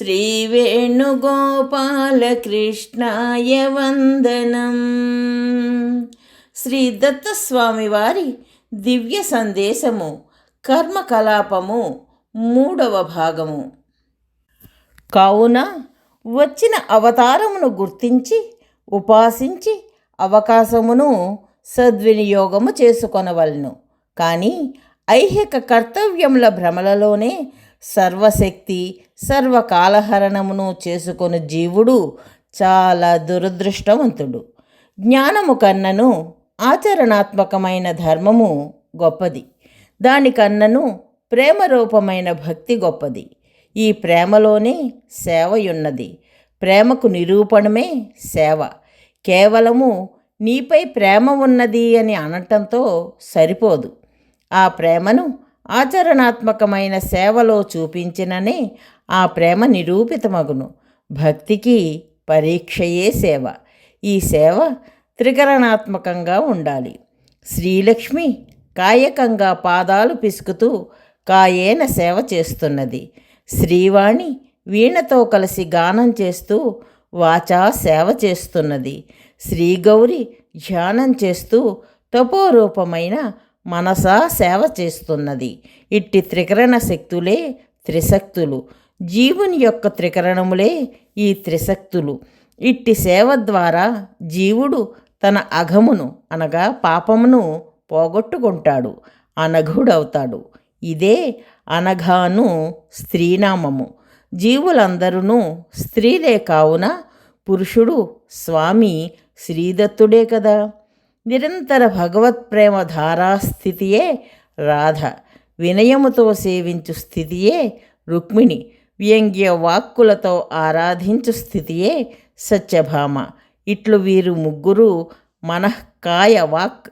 శ్రీవేణుగోపాలకృష్ణాయ వందనం. శ్రీ దత్తస్వామి వారి దివ్య సందేశము కర్మకలాపము మూడవ భాగము. కావున వచ్చిన అవతారమును గుర్తించి ఉపాసించి అవకాశమును సద్వినియోగము చేసుకొనవలను. కానీ ఐహిక కర్తవ్యముల భ్రమలలోనే సర్వశక్తి సర్వకాలహరణమును చేసుకొని జీవుడు చాలా దురదృష్టవంతుడు. జ్ఞానము కన్నను ఆచరణాత్మకమైన ధర్మము గొప్పది. దానికన్నను ప్రేమరూపమైన భక్తి గొప్పది. ఈ ప్రేమలోనే సేవయున్నది. ప్రేమకు నిరూపణమే సేవ. కేవలము నీపై ప్రేమ ఉన్నది అని అనటంతో సరిపోదు. ఆ ప్రేమను ఆచరణాత్మకమైన సేవలో చూపించిననే ఆ ప్రేమ నిరూపితమగును. భక్తికి పరీక్షయే సేవ. ఈ సేవ త్రికరణాత్మకంగా ఉండాలి. శ్రీలక్ష్మి కాయకంగా పాదాలు పిసుకుతూ కాయేన సేవ చేస్తున్నది. శ్రీవాణి వీణతో కలిసి గానం చేస్తూ వాచా సేవ చేస్తున్నది. శ్రీగౌరి ధ్యానం చేస్తూ తపోరూపమైన మనసా సేవ చేస్తున్నది. ఇట్టి త్రికరణ శక్తులే త్రిశక్తులు. జీవుని యొక్క త్రికరణములే ఈ త్రిశక్తులు. ఇట్టి సేవ ద్వారా జీవుడు తన అఘమును అనగా పాపమును పోగొట్టుకుంటాడు. అనఘుడవుతాడు. ఇదే అనఘాను స్త్రీనామము. జీవులందరూ స్త్రీలే కావున పురుషుడు స్వామి శ్రీదత్తుడే కదా. నిరంతర భగవత్ ప్రేమ ధారాస్థితియే రాధ. వినయముతో సేవించు స్థితియే రుక్మిణి. వ్యంగ్య వాక్కులతో ఆరాధించు స్థితియే సత్యభామ. ఇట్లు వీరు ముగ్గురు మనఃకాయ వాక్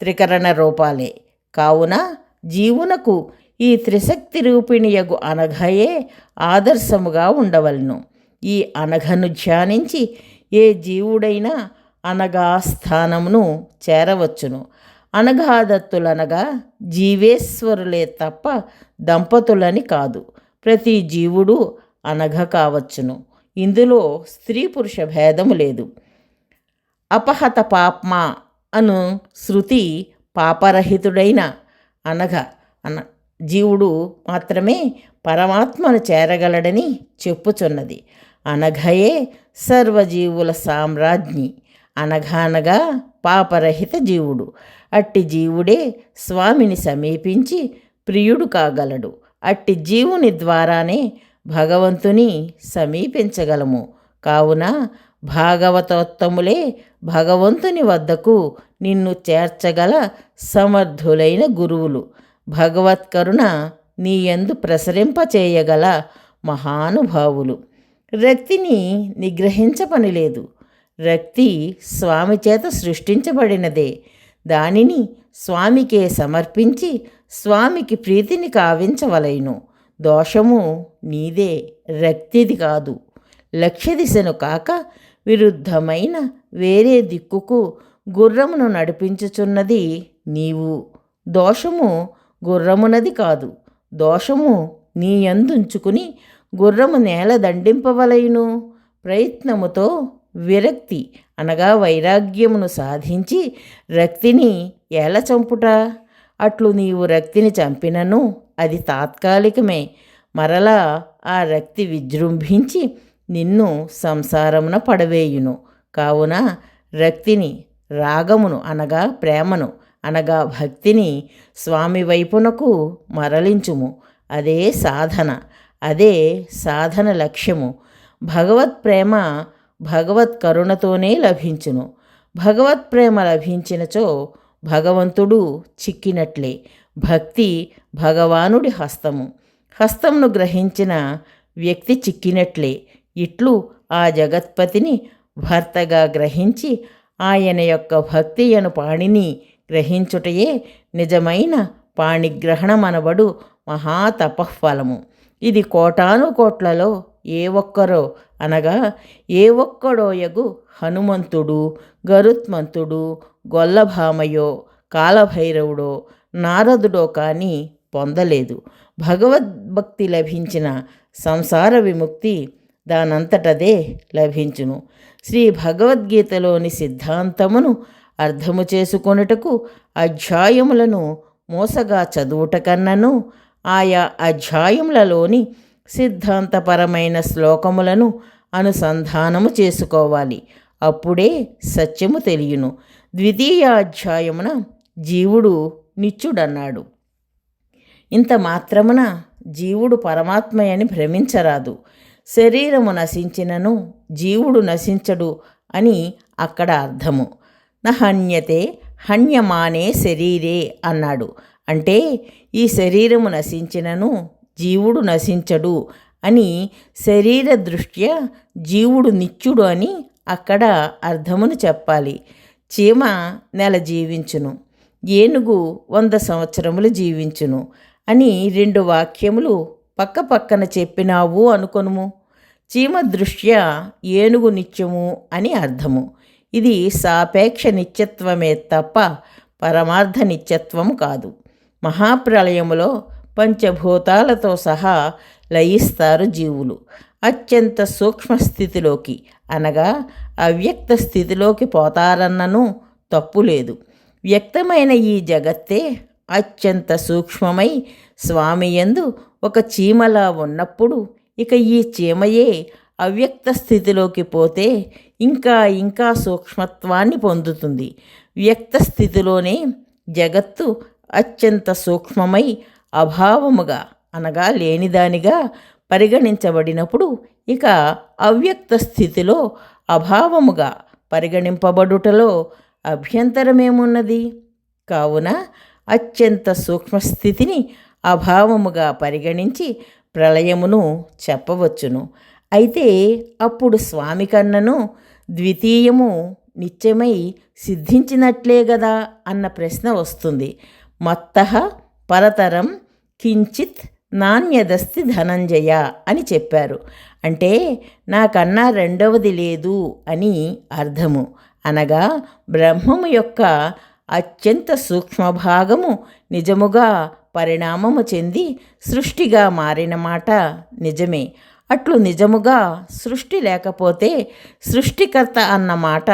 త్రికరణ రూపాలే. కావున జీవునకు ఈ త్రిశక్తి రూపిణియగు అనఘయే ఆదర్శముగా ఉండవలను. ఈ అనఘను ధ్యానించి ఏ జీవుడైనా అనగా స్థానమును చేరవచ్చును. అనగాదత్తులనగా జీవేశ్వరులే తప్ప దంపతులని కాదు. ప్రతి జీవుడు అనఘ కావచ్చును. ఇందులో స్త్రీ పురుష భేదము లేదు. అపహత పాప్మ అను శృతి పాపరహితుడైన అనఘ అన జీవుడు మాత్రమే పరమాత్మను చేరగలడని చెప్పుచున్నది. అనఘయే సర్వజీవుల సామ్రాజ్ఞి. అనగానగా పాపరహిత జీవుడు. అట్టి జీవుడే స్వామిని సమీపించి ప్రియుడు కాగలడు. అట్టి జీవుని ద్వారానే భగవంతుని సమీపించగలము. కావున భాగవతోత్తములే భగవంతుని వద్దకు నిన్ను చేర్చగల సమర్థులైన గురువులు. భగవత్కరుణ నీ యందు ప్రసరింపచేయగల మహానుభావులు. రక్తిని నిగ్రహించ పని లేదు రక్తి స్వామి చేత సృష్టించబడినదే. దానిని స్వామికే సమర్పించి స్వామికి ప్రీతిని కావించవలైను. దోషము నీదే రక్తిది కాదు. లక్ష్య దిశను కాక విరుద్ధమైన వేరే దిక్కుకు గుర్రమును నడిపించుచున్నది నీవు. దోషము గుర్రమునది కాదు. దోషము నీ యందుంచుకుని గుర్రము నేల దండింపవలైను. ప్రయత్నముతో విరక్తి అనగా వైరాగ్యమును సాధించి రక్తిని ఎలా చంపుట? అట్లు నీవు రక్తిని చంపినను అది తాత్కాలికమే. మరలా ఆ రక్తి విజృంభించి నిన్ను సంసారమున పడవేయును. కావున రక్తిని రాగమును అనగా ప్రేమను అనగా భక్తిని స్వామి వైపునకు మరలించుము. అదే సాధన అదే సాధన లక్ష్యము. భగవత్ ప్రేమ భగవత్ కరుణతోనే లభించును. భగవత్ ప్రేమ లభించినచో భగవంతుడు చిక్కినట్లే. భక్తి భగవానుడి హస్తము. హస్తంను గ్రహించిన వ్యక్తి చిక్కినట్లే. ఇట్లు ఆ జగత్పతిని భర్తగా గ్రహించి ఆయన యొక్క భక్తి అను పాణిని గ్రహించుటయే నిజమైన పాణిగ్రహణమనబడు మహాతపఃఫలము. ఇది కోటాను కోట్లలో ఏ ఒక్కరో అనగా ఏ ఒక్కడోయగు హనుమంతుడు గరుత్మంతుడు గొల్లభామయో కాలభైరవుడో నారదుడో కానీ పొందలేదు. భగవద్భక్తి లభించిన సంసార విముక్తి దానంతటదే లభించును. శ్రీ భగవద్గీతలోని సిద్ధాంతమును అర్థము చేసుకొనుటకు అధ్యాయములను మోసగా చదువుట కన్నను ఆయా అధ్యాయములలోని సిద్ధాంతపరమైన శ్లోకములను అనుసంధానము చేసుకోవాలి. అప్పుడే సత్యము తెలియను. ద్వితీయ అధ్యాయమున జీవుడు నిత్యుడన్నాడు. ఇంత మాత్రమున జీవుడు పరమాత్మయని భ్రమించరాదు. శరీరము నశించినను జీవుడు నశించడు అని అక్కడ అర్థము. నహన్యతే హన్యమానే శరీరే అన్నాడు. అంటే ఈ శరీరము నశించినను జీవుడు నశించడు అని శరీర దృష్ట్యా జీవుడు నిత్యుడు అని అక్కడ అర్థమును చెప్పాలి. చీమ నెల జీవించును ఏనుగు వంద సంవత్సరములు జీవించును అని రెండు వాక్యములు పక్క పక్కన చెప్పినావు అనుకొనుము. చీమ దృష్ట్యా ఏనుగు నిత్యము అని అర్థము. ఇది సాపేక్ష నిత్యత్వమే తప్ప పరమార్థ నిత్యత్వము కాదు. మహాప్రళయములో పంచభూతాలతో సహా లయిస్తారు జీవులు. అత్యంత సూక్ష్మ స్థితిలోకి అనగా అవ్యక్త స్థితిలోకి పోతారన్నను తప్పు లేదు వ్యక్తమైన ఈ జగత్తే అత్యంత సూక్ష్మమై స్వామి యందు ఒక చీమలా ఉన్నప్పుడు ఇక ఈ చీమయే అవ్యక్త స్థితిలోకి పోతే ఇంకా ఇంకా సూక్ష్మత్వాన్ని పొందుతుంది. వ్యక్త స్థితిలోనే జగత్తు అత్యంత సూక్ష్మమై అభావముగా అనగా లేనిదానిగా పరిగణించబడినప్పుడు ఇక అవ్యక్త స్థితిలో అభావముగా పరిగణింపబడుటలో అభ్యంతరమేమున్నది? కావున అత్యంత సూక్ష్మస్థితిని అభావముగా పరిగణించి ప్రళయమును చెప్పవచ్చును. అయితే అప్పుడు స్వామి కన్నను ద్వితీయము నిత్యమై సిద్ధించినట్లే గదా అన్న ప్రశ్న వస్తుంది. మత్త పరతరం కించిత్ నాణ్యదస్తి ధనంజయ అని చెప్పారు. అంటే నాకన్నా రెండవది లేదు అని అర్థము. అనగా బ్రహ్మము యొక్క అత్యంత సూక్ష్మభాగము నిజముగా పరిణామము చెంది సృష్టిగా మారిన మాట నిజమే. అట్లు నిజముగా సృష్టి లేకపోతే సృష్టికర్త అన్న మాట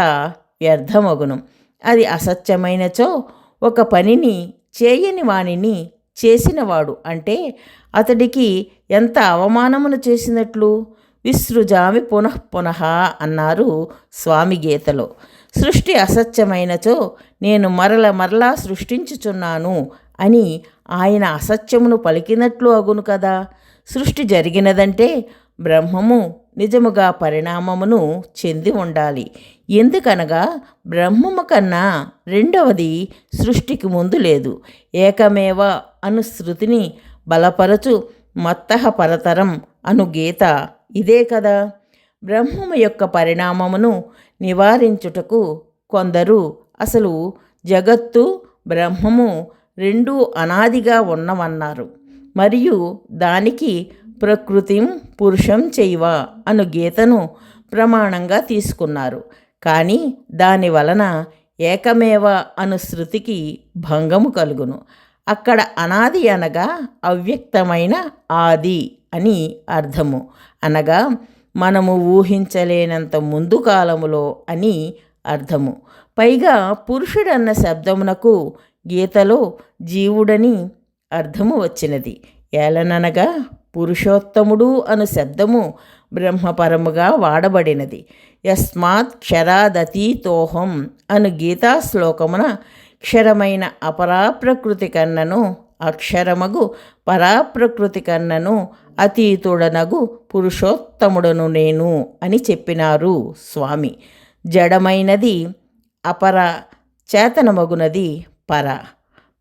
వ్యర్థమగును. అది అసత్యమైనచో ఒక పనిని చేయని వానిని చేసినవాడు అంటే అతడికి ఎంత అవమానమును చేసినట్లు? విసృజామి పునః పునః అన్నారు స్వామి గీతలో. సృష్టి అసత్యమైనచో నేను మరల మరలా సృష్టించుచున్నాను అని ఆయన అసత్యమును పలికినట్లు అగును కదా. సృష్టి జరిగినదంటే బ్రహ్మము నిజముగా పరిణామమును చెంది ఉండాలి. ఎందుకనగా బ్రహ్మము కన్నా రెండవది సృష్టికి ముందు లేదు. ఏకమేవ అను శృతిని బలపరచు మత్తహ పరతరం అను గీత ఇదే కదా. బ్రహ్మము యొక్క పరిణామమును నివారించుటకు కొందరు అసలు జగత్తు బ్రహ్మము రెండూ అనాదిగా ఉన్నవన్నారు. మరియు దానికి ప్రకృతిం పురుషం చేయవ అను గీతను ప్రమాణంగా తీసుకున్నారు. కానీ దాని వలన ఏకమేవ అను శృతికి భంగము కలుగును. అక్కడ అనాది అనగా అవ్యక్తమైన ఆది అని అర్థము. అనగా మనము ఊహించలేనంత ముందు కాలములో అని అర్థము. పైగా పురుషుడన్న శబ్దమునకు గీతలో జీవుడని అర్థము వచ్చినది. ఏలననగా పురుషోత్తముడు అను శబ్దము బ్రహ్మపరముగా వాడబడినది. యస్మాత్ క్షరాదతీతోహం అను గీతా శ్లోకమున క్షరమైన అపరాప్రకృతి కన్నను అక్షరమగు పరాప్రకృతి కన్నను అతీతుడనగు పురుషోత్తముడను నేను అని చెప్పినారు స్వామి. జడమైనది అపర చేతనమగునది పర.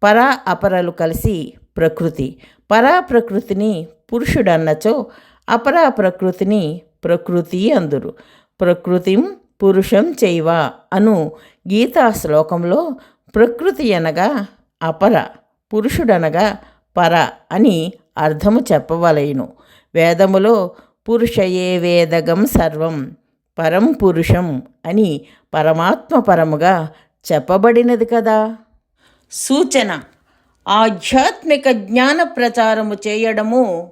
పర అపరలు కలిసి ప్రకృతి. పరాప్రకృతిని పురుషుడన్నచో అపరా ప్రకృతిని ప్రకృతి అందురు. ప్రకృతిం పురుషం చేయవ అను గీతా శ్లోకంలో ప్రకృతి అనగా అపర పురుషుడనగా పర అని అర్థము చెప్పవలేను. వేదములో పురుషయే వేదగం సర్వం పరం పురుషం అని పరమాత్మ పరముగా చెప్పబడినది కదా. సూచన ఆధ్యాత్మిక జ్ఞాన ప్రచారము చేయడము